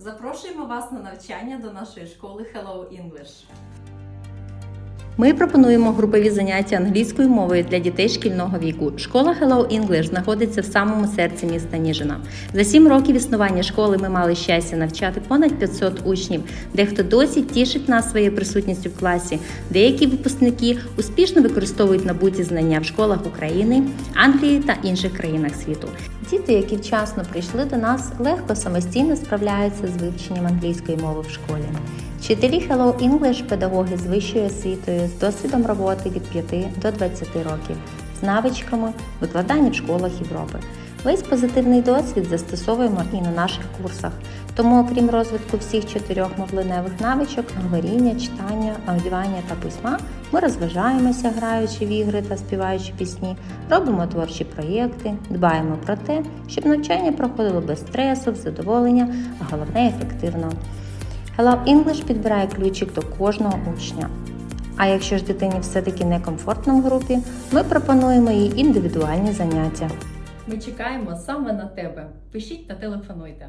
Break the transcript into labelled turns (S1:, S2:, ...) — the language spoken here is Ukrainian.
S1: Запрошуємо вас на навчання до нашої школи Hello English.
S2: Ми пропонуємо групові заняття англійською мовою для дітей шкільного віку. Школа Hello English знаходиться в самому серці міста Ніжина. За сім років існування школи ми мали щастя навчати понад 500 учнів. Дехто досі тішить нас своєю присутністю в класі. Деякі випускники успішно використовують набуті знання в школах України, Англії та інших країнах світу. Діти, які вчасно прийшли до нас, легко самостійно справляються з вивченням англійської мови в школі. Вчителі Hello English – педагоги з вищою освітою, з досвідом роботи від 5 до 20 років, з навичками викладання в школах Європи. Весь позитивний досвід застосовуємо і на наших курсах. Тому, окрім розвитку всіх чотирьох мовленевих навичок, говоріння, читання, аудіювання та письма, ми розважаємося, граючи в ігри та співаючи пісні, робимо творчі проєкти, дбаємо про те, щоб навчання проходило без стресу, задоволення, а головне ефективно. Hello English підбирає ключик до кожного учня. А якщо ж дитині все-таки некомфортно в групі, ми пропонуємо їй індивідуальні заняття.
S1: Ми чекаємо саме на тебе. Пишіть та телефонуйте.